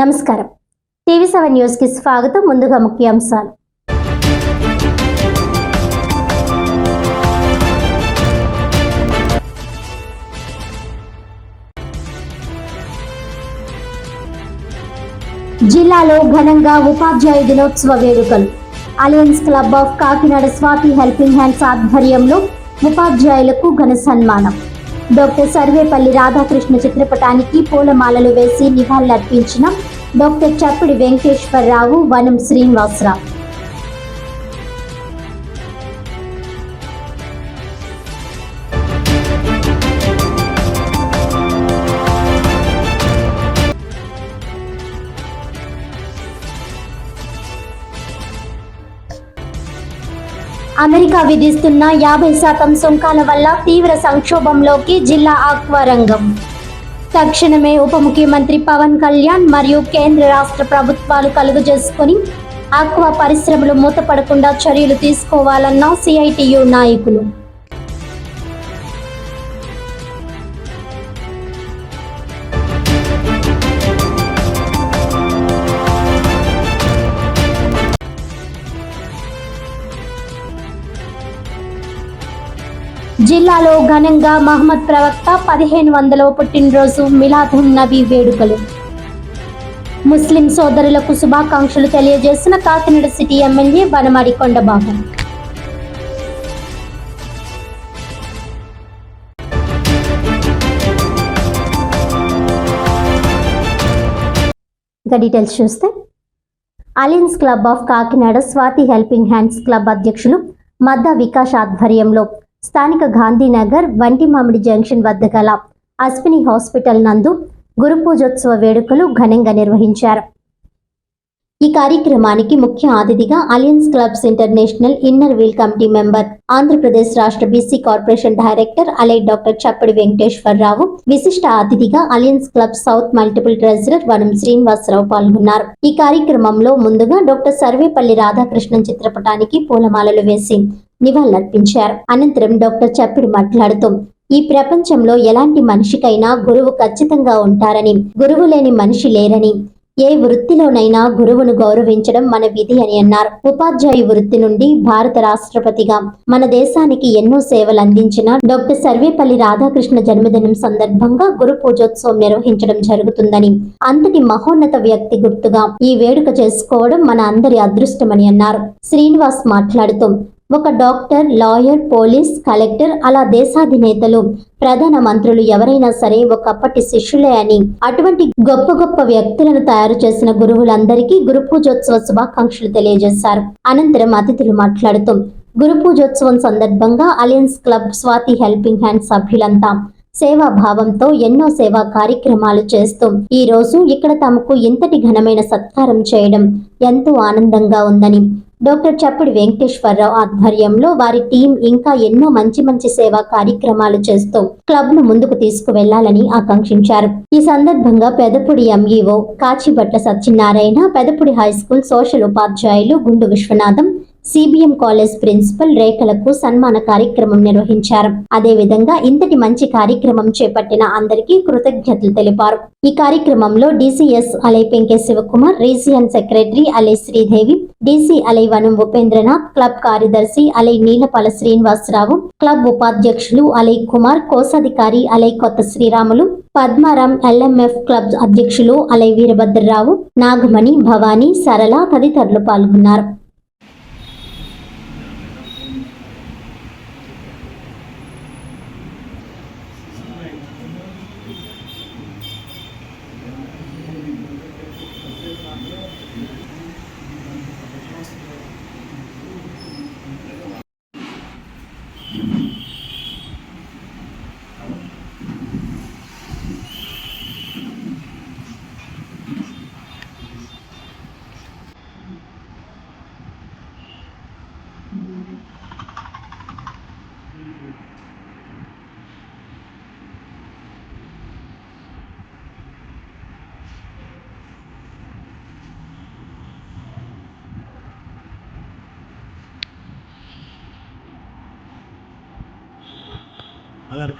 నమస్కారం. TV seven న్యూస్కి స్వాగతం. ముందుగా ముఖ్యాంశాలు. జిల్లాలో ఘనంగా ఉపాధ్యాయ దినోత్సవ వేడుకలు. Alliance club of Kakinada Swathi helping hands ఆధ్వర్యంలో ఉపాధ్యాయులకు ఘన సన్మానం. డాక్టర్ సర్వేపల్లి రాధాకృష్ణ చిత్రపటానికి పూలమాలలు వేసి నివాళులర్పించిన డాక్టర్ చప్పిడి వెంకటేశ్వరరావు వనం శ్రీనివాసరావు. అమెరికా విధిస్తున్న యాభై శాతం సుంకాల వల్ల తీవ్ర సంక్షోభంలోకి జిల్లా ఆక్వా రంగం. తక్షణమే ఉప ముఖ్యమంత్రి పవన్ కళ్యాణ్ మరియు కేంద్ర రాష్ట్ర ప్రభుత్వాలు కలుగు చేసుకుని ఆక్వా పరిశ్రమలు మూతపడకుండా చర్యలు తీసుకోవాలన్న సిఐటియు నాయకులు. జిల్లాలో ఘనంగా మహమ్మద్ ప్రవక్త పదిహేను వందల పుట్టినరోజు మిలాదున్ నబీ వేడుకలు. ముస్లిం సోదరులకు శుభాకాంక్షలు తెలియజేసిన కాకినాడ సిటీ ఎమ్మెల్యే వనమాడి కొండబాబు. ఇంకా డీటెయిల్స్ చూస్తే alliance club of Kakinada Swathi helping hands club అధ్యక్షులు మద్ద వికాస్ ఆధ్వర్యంలో స్థానిక గాంధీనగర్ వంటి మామిడి జంక్షన్ వద్ద గల అశ్విని హాస్పిటల్ నందు గురు పూజోత్సవ వేడుకలు ఘనంగా నిర్వహించారు. ఈ కార్యక్రమానికి ముఖ్య అతిథిగా alliance clubs international inner wheel committee member Andhra Pradesh రాష్ట్ర బీసీ కార్పొరేషన్ డైరెక్టర్ అలై డాక్టర్ చప్పడి వెంకటేశ్వరరావు విశిష్ట అతిథిగా alliance club south multiple treasurer Vanam Srinivasa Rao పాల్గొన్నారు. ఈ కార్యక్రమంలో ముందుగా డాక్టర్ సర్వేపల్లి రాధాకృష్ణన్ చిత్రపటానికి పూలమాలలు వేసి నివాళులర్పించారు. అనంతరం డాక్టర్ చప్పిడి మాట్లాడుతూ ఈ ప్రపంచంలో ఎలాంటి మనిషికైనా గురువు ఖచ్చితంగా ఉంటారని గురువు లేని మనిషి లేరని ఏ వృత్తిలోనైనా గురువును గౌరవించడం మన విధి అని అన్నారు. ఉపాధ్యాయ వృత్తి నుండి భారత రాష్ట్రపతిగా మన దేశానికి ఎన్నో సేవలు అందించిన డాక్టర్ సర్వేపల్లి రాధాకృష్ణ జన్మదినం సందర్భంగా గురు పూజోత్సవం నిర్వహించడం జరుగుతుందని అంతటి మహోన్నత వ్యక్తి గుర్తుగా ఈ వేడుక చేసుకోవడం మన అందరి అదృష్టమని అన్నారు. శ్రీనివాస్ మాట్లాడుతూ ఒక డాక్టర్ లాయర్ పోలీస్ కలెక్టర్ అలా దేశాధినేతలు ప్రధాన మంత్రులు ఎవరైనా సరే ఒకప్పటి శిష్యులే అని. అటువంటి గొప్ప గొప్ప వ్యక్తులను తయారు చేసిన గురువులందరికీ గురు పూజోత్సవ శుభాకాంక్షలు తెలియజేశారు. అనంతరం అతిథులు మాట్లాడుతూ గురు పూజోత్సవం సందర్భంగా alliance club Swathi helping hand సభ్యులంతా సేవా భావంతో ఎన్నో సేవా కార్యక్రమాలు చేస్తూ ఈ రోజు ఇక్కడ తమకు ఇంతటి ఘనమైన సత్కారం చేయడం ఎంతో ఆనందంగా ఉందని డాక్టర్ చప్పుడు వెంకటేశ్వరరావు ఆధ్వర్యంలో వారి టీం ఇంకా ఎన్నో మంచి మంచి సేవా కార్యక్రమాలు చేస్తూ క్లబ్ను ముందుకు తీసుకువెళ్ళాలని ఆకాంక్షించారు. ఈ సందర్భంగా Pedapudi MEO Kachibatla Satyanarayana Pedapudi high school social ఉపాధ్యాయులు Gundu Viswanatham CBM college principal రేఖలకు సన్మాన కార్యక్రమం నిర్వహించారు. అదేవిధంగా ఇంతటి మంచి కార్యక్రమం చేపట్టిన అందరికీ కృతజ్ఞతలు తెలిపారు. ఈ కార్యక్రమంలో DCS Alai Penke Shivakumar region secretary Alai Sridevi DC Alai Vanam Upendranath club కార్యదర్శి అలై నీలపాల శ్రీనివాసరావు క్లబ్ ఉపాధ్యక్షులు అలై కుమార్ కోశాధికారి అలై కొత్త శ్రీరాములు పద్మారాం ఎల్ఎంఎఫ్ క్లబ్ అధ్యక్షులు అలై వీరభద్రరావు నాగమణి భవానీ సరళ తదితరులు పాల్గొన్నారు. ఆధార్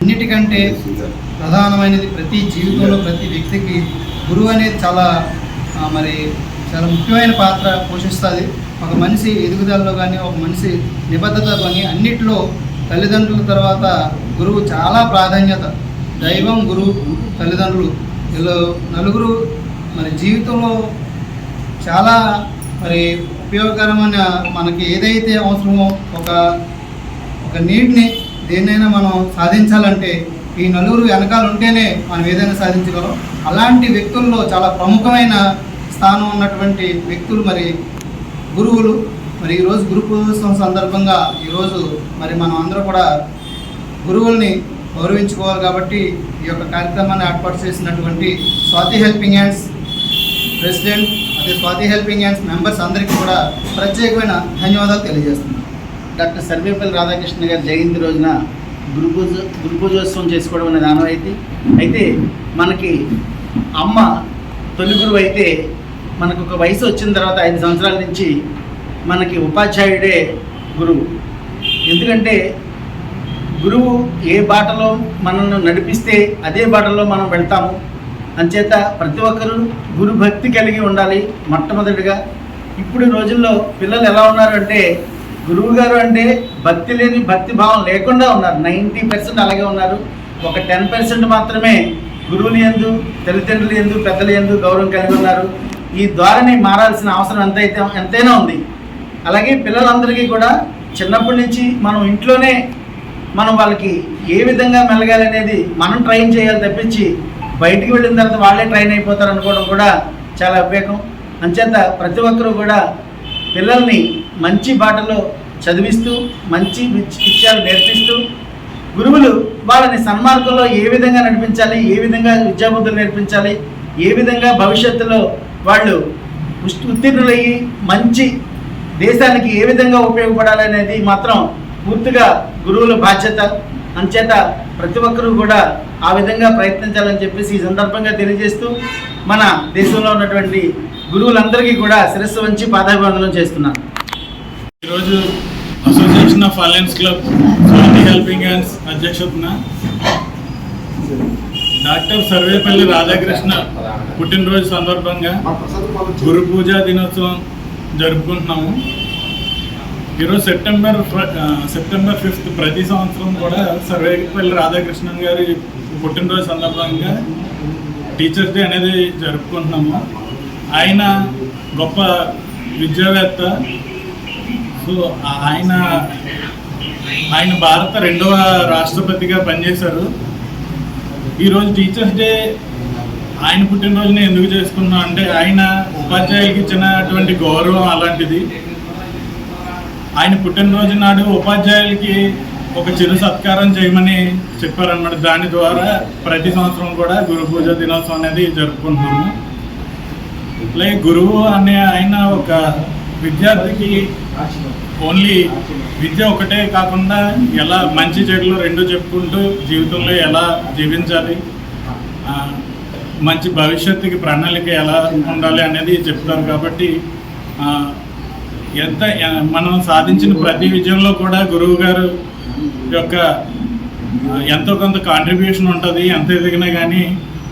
అన్నిటికంటే ప్రధానమైనది ప్రతి జీవితంలో ప్రతి వ్యక్తికి గురువు అనేది చాలా మరి చాలా ముఖ్యమైన పాత్ర పోషిస్తుంది. ఒక మనిషి ఎదుగుదలలో కానీ ఒక మనిషి నిబద్ధత కానీ అన్నిట్లో తల్లిదండ్రుల తర్వాత గురువు చాలా ప్రాధాన్యత. దైవం గురువు తల్లిదండ్రులు. వీళ్ళు నలుగురు మరి జీవితంలో చాలా మరి ఉపయోగకరమైన మనకి ఏదైతే అవసరమో ఒక ఒక నీడ్ని దేన్నైనా మనం సాధించాలంటే ఈ నలుగురు వెనకాల ఉంటేనే మనం ఏదైనా సాధించగలం. అలాంటి వ్యక్తుల్లో చాలా ప్రముఖమైన స్థానం ఉన్నటువంటి వ్యక్తులు మరి గురువులు. మరి ఈరోజు గురు పూజోత్సవం సందర్భంగా ఈరోజు మరి మనం అందరూ కూడా గురువుల్ని గౌరవించుకోవాలి కాబట్టి ఈ యొక్క కార్యక్రమాన్ని ఏర్పాటు చేసినటువంటి స్వాతి హెల్పింగ్ హ్యాండ్స్ ప్రెసిడెంట్ అదే స్వాతి హెల్పింగ్ హ్యాండ్స్ మెంబర్స్ అందరికీ కూడా ప్రత్యేకమైన ధన్యవాదాలు తెలియజేస్తున్నాను. డాక్టర్ సర్వేపల్లి రాధాకృష్ణ గారి జయంతి రోజున గురు పూజ గురు పూజోత్సవం చేసుకోవడం అనేది ఆనవాయితీ. అయితే మనకి అమ్మ తొలి గురువు అయితే మనకు ఒక వయసు వచ్చిన తర్వాత ఐదు సంవత్సరాల నుంచి మనకి ఉపాధ్యాయుడే గురువు. ఎందుకంటే గురువు ఏ బాటలో మనల్ని నడిపిస్తే అదే బాటలో మనం వెళ్తాము. అంచేత ప్రతి ఒక్కరూ గురు భక్తి కలిగి ఉండాలి మొట్టమొదటిగా. ఇప్పుడు రోజుల్లో పిల్లలు ఎలా ఉన్నారు అంటే గురువు గారు అంటే భక్తి లేని భక్తి భావం లేకుండా ఉన్నారు. నైంటీ పర్సెంట్ అలాగే ఉన్నారు. ఒక టెన్ పర్సెంట్ మాత్రమే గురువుని ఎందు తల్లిదండ్రులు ఎందు పెద్దలు ఎందు గౌరవం కలిగి ఉన్నారు. ఈ ద్వారాని మారాల్సిన అవసరం ఎంతైతే ఎంతైనా ఉంది. అలాగే పిల్లలందరికీ కూడా చిన్నప్పటి నుంచి మనం ఇంట్లోనే మనం వాళ్ళకి ఏ విధంగా మెలగాలి అనేది మనం ట్రైన్ చేయాలి తప్పించి బయటికి వెళ్ళిన తర్వాత వాళ్ళే ట్రైన్ అయిపోతారు అనుకోవడం కూడా చాలా అవివేకం అంచేత ప్రతి ఒక్కరూ కూడా పిల్లల్ని మంచి బాటలో చదివిస్తూ మంచి విషయాలు నేర్పిస్తూ గురువులు వాళ్ళని సన్మార్గంలో ఏ విధంగా నడిపించాలి ఏ విధంగా విద్యాబుద్ధులు నేర్పించాలి ఏ విధంగా భవిష్యత్తులో వాళ్ళు ఉత్తీర్ణులయ్యి మంచి దేశానికి ఏ విధంగా ఉపయోగపడాలి అనేది మాత్రం పూర్తిగా గురువుల బాధ్యత. అంచేత ప్రతి ఒక్కరూ కూడా ఆ విధంగా ప్రయత్నించాలని చెప్పేసి ఈ సందర్భంగా తెలియజేస్తూ మన దేశంలో ఉన్నటువంటి గురువులందరికీ కూడా శిరస్సు వంచి పాదాభివందనం చేస్తున్నాను. ఈరోజు association of alliance club Swathi helping hands అధ్యక్షతన డాక్టర్ సర్వేపల్లి రాధాకృష్ణ పుట్టినరోజు సందర్భంగా గురు పూజా దినోత్సవం జరుపుకుంటున్నాము. ఈరోజు సెప్టెంబర్ సెప్టెంబర్ ఫిఫ్త్ ప్రతి సంవత్సరం కూడా సర్వేపల్లి రాధాకృష్ణన్ గారి పుట్టినరోజు సందర్భంగా టీచర్స్ డే అనేది జరుపుకుంటున్నాము. ఆయన గొప్ప విద్యావేత్త సో ఆయన ఆయన భారత రెండవ రాష్ట్రపతిగా పనిచేశారు. ఈరోజు టీచర్స్ డే ఆయన పుట్టినరోజుని ఎందుకు చేసుకున్నాం? అంటే ఆయన ఉపాధ్యాయులకి ఇచ్చినటువంటి గౌరవం అలాంటిది. ఆయన పుట్టినరోజు నాడు ఉపాధ్యాయులకి ఒక చిరు సత్కారం చేయమని చెప్పారన్నమాట. దాని ద్వారా ప్రతి సంవత్సరం కూడా గురు పూజ దినోత్సవం అనేది జరుపుకుంటున్నాము. లైక్ గురువు అనే ఆయన ఒక విద్యార్థికి ఓన్లీ విద్య ఒకటే కాకుండా ఎలా మంచి చెడులు రెండు చెప్పుకుంటూ జీవితంలో ఎలా జీవించాలి మంచి భవిష్యత్తుకి ప్రణాళిక ఎలా ఉండాలి అనేది చెప్తారు కాబట్టి ఎంత మనం సాధించిన ప్రతి విజయంలో కూడా గురువు గారు యొక్క ఎంతో కొంత కాంట్రిబ్యూషన్ ఉంటుంది ఎంత ఎదిగినా కానీ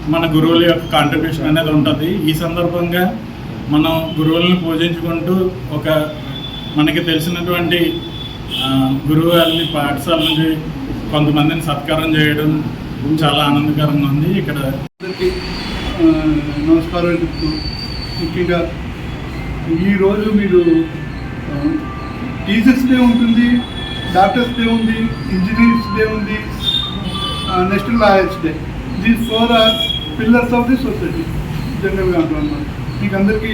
మన గురువుల యొక్క కాంట్రిబ్యూషన్ అనేది ఉంటుంది. ఈ సందర్భంగా మనం గురువులను పూజించుకుంటూ ఒక మనకి తెలిసినటువంటి ఆ, గురువు పాఠశాల నుంచి కొంతమందిని సత్కారం చేయడం చాలా ఆనందకరంగా ఉంది. ఇక్కడ నమస్కారం నమస్కారాలు చెప్తూ ముఖ్యంగా ఈరోజు మీరు టీచర్స్ డే ఉంటుంది డాక్టర్స్ డే ఉంది ఇంజనీర్స్ డే ఉంది next lawyers day. These four are pillars of the society జనరల్గా అంటున్నాను. మీకు అందరికీ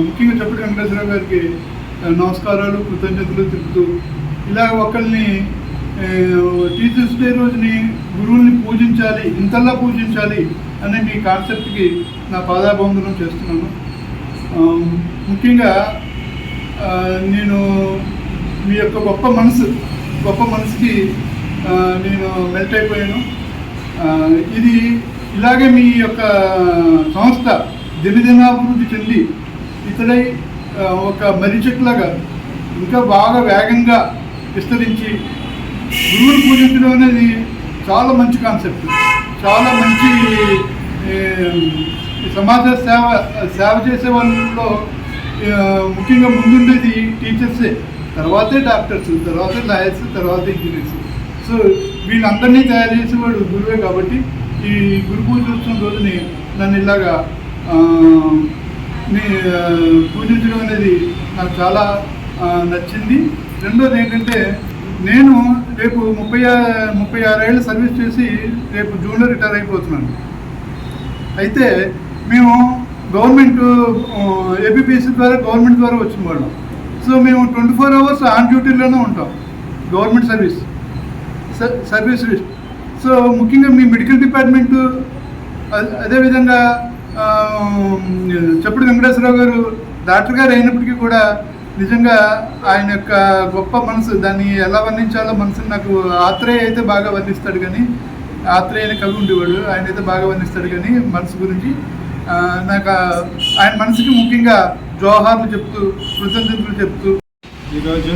ముఖ్యంగా చెప్పడం వెంకటేశ్వర గారికి నమస్కారాలు కృతజ్ఞతలు తెలుపుతూ ఇలా ఒకరిని టీచర్స్ డే రోజుని గురువుల్ని పూజించాలి ఇంతలా పూజించాలి అనే మీ కాన్సెప్ట్కి నా పాదాబంధనం చేస్తున్నాను. ముఖ్యంగా నేను మీ యొక్క గొప్ప మనసు గొప్ప మనసుకి నేను మెల్ట్ అయిపోయాను. ఇది ఇలాగే మీ యొక్క సంస్థ దినదినాభివృద్ధి చెంది ఇతడై ఒక మర్రి చెట్టులాగా ఇంకా బాగా వేగంగా విస్తరించి గురువులు పూజించడం అనేది చాలా మంచి కాన్సెప్ట్. చాలా మంచి సమాజ సేవ సేవ చేసే వాళ్ళలో ముఖ్యంగా ముందుండేది టీచర్సే. తర్వాతే డాక్టర్స్ తర్వాతే లాయర్స్ తర్వాత ఇంజనీర్స్. సో వీళ్ళందరినీ తయారు చేసేవాడు గురువే కాబట్టి ఈ గురు పూజోత్సవం రోజుని నన్ను ఇలాగా మీ పూజించడం అనేది నాకు చాలా నచ్చింది. రెండోది ఏంటంటే నేను రేపు ముప్పై ముప్పై ఆరేళ్ళు సర్వీస్ చేసి రేపు జూన్లో రిటైర్ అయిపోతున్నాను. అయితే మేము గవర్నమెంట్ ఏపీపీసీ ద్వారా గవర్నమెంట్ ద్వారా వచ్చిన వాళ్ళం. సో మేము ట్వంటీ ఫోర్ అవర్స్ ఆన్ డ్యూటీలోనే ఉంటాం. Government service. స- సర్వీస్ లిస్ట్ సో ముఖ్యంగా మీ మెడికల్ డిపార్ట్మెంటు అదేవిధంగా చెప్పుడు వెంకటేశ్వరరావు గారు డాక్టర్ గారు అయినప్పటికీ కూడా నిజంగా ఆయన యొక్క గొప్ప మనసు దాన్ని ఎలా వర్ణించాలో మనసుని నాకు ఆత్రేయ అయితే బాగా వర్ణిస్తాడు కానీ ఆత్రేయ అనే కవి ఉండేవాడు ఆయన అయితే బాగా వర్ణిస్తాడు కానీ మనసు గురించి నాకు ఆయన మనసుకి ముఖ్యంగా జోహార్లు చెప్తూ కృతజ్ఞతలు చెప్తూ. ఈరోజు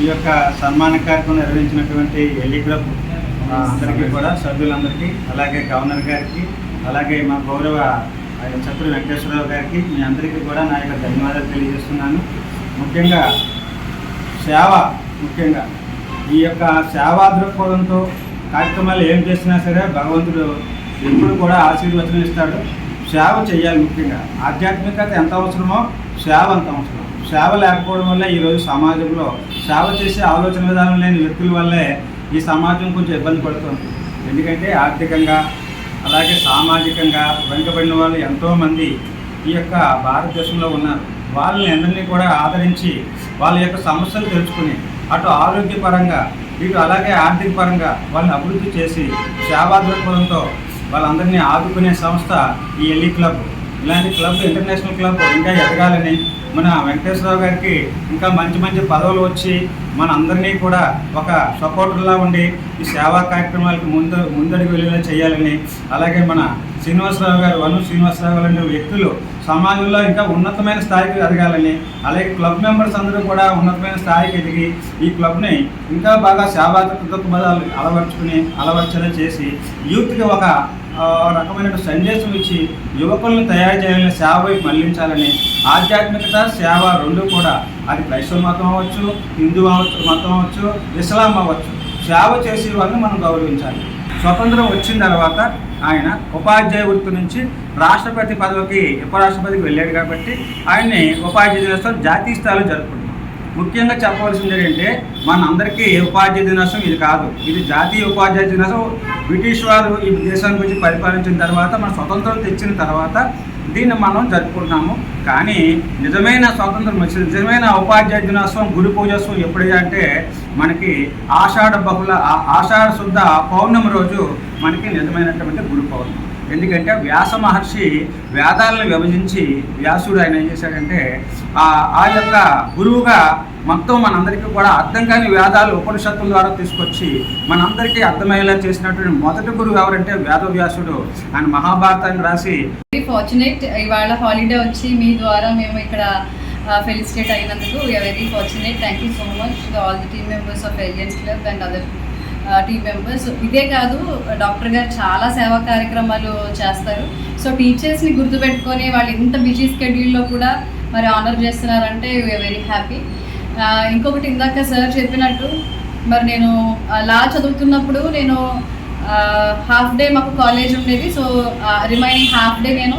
ఈ యొక్క సన్మాన కార్యక్రమం నిర్వహించినటువంటి ఎల్ఈ క్లబ్ అందరికీ కూడా సభ్యులందరికీ అలాగే గవర్నర్ గారికి అలాగే మా గౌరవ ఆయన చత్రు వెంకటేశ్వరరావు గారికి మీ అందరికీ కూడా నా యొక్క ధన్యవాదాలు తెలియజేస్తున్నాను. ముఖ్యంగా సేవ ముఖ్యంగా ఈ యొక్క సేవా దృక్పథంతో కార్యక్రమాలు ఏం చేసినా సరే భగవంతుడు ఎప్పుడు కూడా ఆశీర్వచనం ఇస్తాడు. సేవ చేయాలి ముఖ్యంగా. ఆధ్యాత్మికత ఎంత అవసరమో సేవ అంత అవసరం. సేవ లేకపోవడం వల్ల ఈరోజు సమాజంలో సేవ చేసే ఆలోచన విధానం లేని వ్యక్తుల వల్లే ఈ సమాజం కొంచెం ఇబ్బంది పడుతుంది. ఎందుకంటే ఆర్థికంగా అలాగే సామాజికంగా వెనుకబడిన వాళ్ళు ఎంతోమంది ఈ యొక్క భారతదేశంలో ఉన్నారు. వాళ్ళని అందరినీ కూడా ఆదరించి వాళ్ళ యొక్క సమస్యలు తెలుసుకుని అటు ఆరోగ్యపరంగా ఇటు అలాగే ఆర్థిక పరంగా వాళ్ళని అభివృద్ధి చేసి సేవా దృక్పథంతో వాళ్ళందరినీ ఆదుకునే సంస్థ ఈ ఎల్ఈ క్లబ్. ఇలాంటి క్లబ్ ఇంటర్నేషనల్ క్లబ్ ఇంకా ఎదగాలని మన వెంకటేశ్వరరావు గారికి ఇంకా మంచి మంచి పదవులు వచ్చి మన అందరినీ కూడా ఒక సపోర్టర్లా ఉండి ఈ సేవా కార్యక్రమాలకు ముందు ముందడుగు వెళ్ళేలా చేయాలని అలాగే మన శ్రీనివాసరావు గారు వను శ్రీనివాసరావు గారు అనే వ్యక్తులు సమాజంలో ఇంకా ఉన్నతమైన స్థాయికి ఎదగాలని అలాగే క్లబ్ మెంబర్స్ అందరూ కూడా ఉన్నతమైన స్థాయికి ఎదిగి ఈ క్లబ్ని ఇంకా బాగా సేవా దృక్పథాలు అలవర్చుకుని అలవర్చేలా చేసి యూత్కి ఒక రకమైన సందేశం ఇచ్చి యువకులను తయారు చేయాలని సేవ వైపు మళ్ళించాలని ఆధ్యాత్మికత సేవ రెండు కూడా అది క్రైస్తవ మతం అవ్వచ్చు హిందూ అవ్వచ్చు మతం అవ్వచ్చు ఇస్లాం అవ్వచ్చు. సేవ చేసే వాళ్ళని మనం గౌరవించాలి. స్వతంత్రం వచ్చిన తర్వాత ఆయన ఉపాధ్యాయ వృత్తి నుంచి రాష్ట్రపతి పదవికి ఉపరాష్ట్రపతికి వెళ్ళాడు కాబట్టి ఆయన్ని ఉపాధ్యాయ దినోత్సవం జాతీయ స్థాయిలో జరుపుకుంటారు. ముఖ్యంగా చెప్పవలసింది ఏంటంటే మన అందరికీ ఉపాధ్యాయ దినోత్సవం ఇది కాదు. ఇది జాతీయ ఉపాధ్యాయ దినోత్సవం. బ్రిటిష్ వారు ఈ దేశాన్ని గురించి పరిపాలించిన తర్వాత మన స్వతంత్రం తెచ్చిన తర్వాత దీన్ని మనం జరుపుకుంటున్నాము. కానీ నిజమైన స్వాతంత్రం వచ్చింది నిజమైన ఉపాధ్యాయ దినోత్సవం గురు పూజోత్సవం ఎప్పుడైతే అంటే మనకి ఆషాఢ బహుళ ఆ- ఆషాఢ శుద్ధ పౌర్ణమి రోజు మనకి నిజమైనటువంటి గురు పౌర్ణమి. ఎందుకంటే వ్యాస మహర్షి వేదాలను విభజించి వ్యాసుడు ఆయన ఏం చేశాడంటే ఆ యొక్క గురువుగా మొత్తం మనందరికీ కూడా అర్థం కాని వేదాలు ఉపనిషత్తుల ద్వారా తీసుకొచ్చి మనందరికీ అర్థమయ్యేలా చేసినటువంటి మొదటి గురువు ఎవరంటే వేదవ్యాసుడు. ఆయన మహాభారతాన్ని రాసి వెరీ ఫార్చునేట్ ఇవాళ హాలిడే వచ్చి మీ ద్వారా మేము ఇక్కడ ఫెలిసిటేట్ అయినందుకు very fortunate thank you so much all the team members of alliance club and other T members ఇదే కాదు డాక్టర్ గారు చాలా సేవా కార్యక్రమాలు చేస్తారు. సో టీచర్స్ని గుర్తుపెట్టుకొని వాళ్ళు ఇంత బిజీ స్కెడ్యూల్లో కూడా మరి ఆనర్ చేస్తున్నారంటే వీఆర్ వెరీ హ్యాపీ ఇంకొకటి ఇందాక సార్ చెప్పినట్టు మరి నేను లా చదువుతున్నప్పుడు నేను హాఫ్ డే మాకు కాలేజ్ ఉండేది. సో రిమైనింగ్ హాఫ్ డే నేను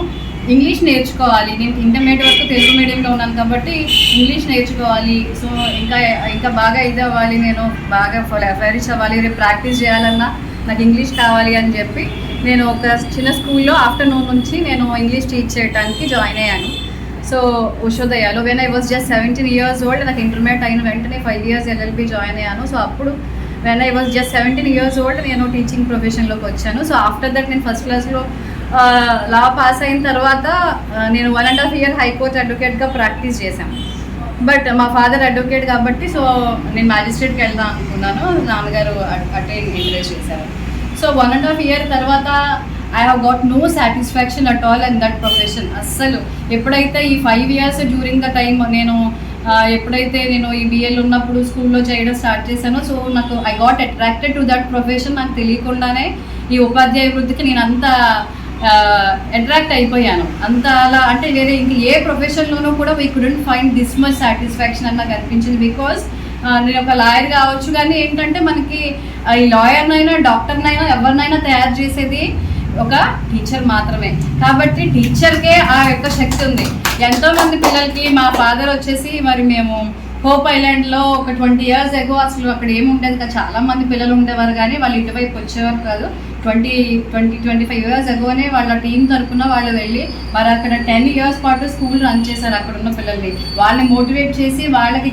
ఇంగ్లీష్ నేర్చుకోవాలి. నేను ఇంటర్మీడియట్ వరకు తెలుగు మీడియంలో ఉన్నాను కాబట్టి ఇంగ్లీష్ నేర్చుకోవాలి. సో ఇంకా ఇంకా బాగా ఇది అవ్వాలి నేను బాగా ఫ్లరిష్ అవ్వాలి. రేపు ప్రాక్టీస్ చేయాలన్నా నాకు ఇంగ్లీష్ కావాలి అని చెప్పి నేను ఒక చిన్న స్కూల్లో ఆఫ్టర్నూన్ నుంచి నేను ఇంగ్లీష్ టీచ్ చేయడానికి జాయిన్ అయ్యాను. So ఉషోదయాలో when I was just seventeen years old నాకు ఇంటర్మీడియట్ అయిన వెంటనే ఫైవ్ ఇయర్స్ ఎల్ఎల్బి జాయిన్ అయ్యాను. సో అప్పుడు when I was just seventeen years old నేను టీచింగ్ ప్రొఫెషన్లోకి వచ్చాను. సో ఆఫ్టర్ దట్ నేను ఫస్ట్ క్లాస్లో లా పాస్ అయిన తర్వాత నేను one and half year high court అడ్వకేట్గా practice చేశాను. బట్ మా ఫాదర్ అడ్వకేట్ కాబట్టి సో నేను మ్యాజిస్ట్రేట్కి వెళ్దాం అనుకున్నాను. నాన్నగారు అటే ఎంకరేజ్ చేశారు. So one and half year తర్వాత I have got no satisfaction at all and that profession అస్సలు ఎప్పుడైతే ఈ five years during the time నేను ఎప్పుడైతే నేను ఈ బిఎల్ ఉన్నప్పుడు స్కూల్లో చేయడం స్టార్ట్ చేశానో సో నాకు I got attracted to that profession నాకు తెలియకుండానే ఈ ఉపాధ్యాయ వృత్తికి నేను అంత అట్రాక్ట్ అయిపోయాను. అంత అలా అంటే వేరే ఇంక ఏ ప్రొఫెషన్లోనూ కూడా we couldn't find this much satisfaction అని నాకు అనిపించింది బికాస్ నేను ఒక లాయర్ కావచ్చు కానీ ఏంటంటే మనకి ఈ లాయర్నైనా డాక్టర్నైనా ఎవరినైనా తయారు చేసేది ఒక టీచర్ మాత్రమే. కాబట్టి టీచర్కే ఆ యొక్క శక్తి ఉంది. ఎంతోమంది పిల్లలకి మా ఫాదర్ వచ్చేసి మరి మేము హోప్ ఐలాండ్లో ఒక ట్వంటీ ఇయర్స్ ఎగో అసలు అక్కడ ఏమి ఉండేది కదా చాలా మంది పిల్లలు ఉండేవారు కానీ వాళ్ళు ఇటువైపు వచ్చేవారు కాదు. Twenty twenty twenty five years ఎగోనే వాళ్ళ టీం తరపున వాళ్ళు వెళ్ళి మరి అక్కడ టెన్ ఇయర్స్ పాటు స్కూల్ రన్ చేశారు అక్కడ ఉన్న పిల్లల్ని. వాళ్ళని మోటివేట్ చేసి వాళ్ళకి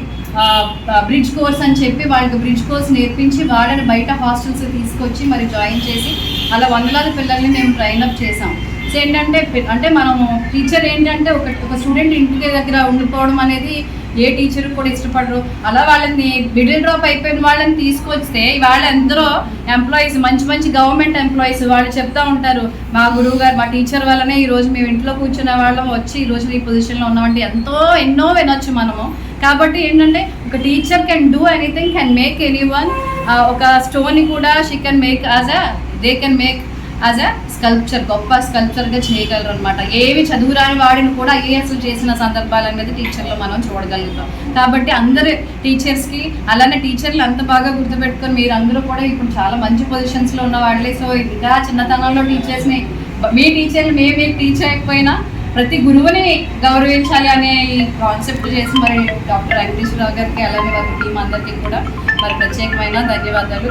బ్రిడ్జ్ కోర్స్ అని చెప్పి వాళ్ళకి బ్రిడ్జ్ కోర్స్ నేర్పించి వాళ్ళని బయట హాస్టల్స్ తీసుకొచ్చి మరి జాయిన్ చేసి అలా వందలాది పిల్లల్ని మేము ట్రైన్ అప్ చేసాం కిడ్స్ ఏంటంటే అంటే మనము టీచర్ ఏంటంటే ఒక ఒక స్టూడెంట్ ఇంటి దగ్గర ఉండిపోవడం అనేది ఏ టీచర్ కూడా ఇష్టపడరు. అలా వాళ్ళని మిడిల్ డ్రాప్ అయిపోయిన వాళ్ళని తీసుకొస్తే వాళ్ళ ఎందరో ఎంప్లాయీస్ మంచి మంచి గవర్నమెంట్ ఎంప్లాయీస్ వాళ్ళు చెప్తా ఉంటారు మా గురువు గారు మా టీచర్ వల్లనే ఈరోజు మేము ఇంట్లో కూర్చున్న వాళ్ళం వచ్చి ఈ రోజు ఈ పొజిషన్లో ఉన్నామంటే ఎంతో ఎన్నో వినొచ్చు మనము. కాబట్టి ఏంటంటే ఒక teacher can do anything can make any one ఒక స్టోన్ కూడా she can make as a they can make as a sculpture గొప్ప స్కల్ప్చర్గా చేయగలరు అనమాట ఏవి చదువురాని వాడిని కూడా ఐఏఎస్లు చేసిన సందర్భాలు అనేది టీచర్లో మనం చూడగలుగుతాం. కాబట్టి అందరు టీచర్స్కి అలానే టీచర్లు అంత బాగా గుర్తుపెట్టుకొని మీరు అందరూ కూడా ఇప్పుడు చాలా మంచి పొజిషన్స్లో ఉన్న వాళ్ళే సో ఇంకా చిన్నతనంలో టీచర్స్ని మీ టీచర్లు మేము మీకు టీచర్ అయిపోయినా ప్రతి గురువుని గౌరవించాలి అనే ఈ కాన్సెప్ట్ చేసి మరి డాక్టర్ వెంకటేశ్వరరావు గారికి అలానే వారి టీం అందరికీ కూడా మరి ప్రత్యేకమైన ధన్యవాదాలు.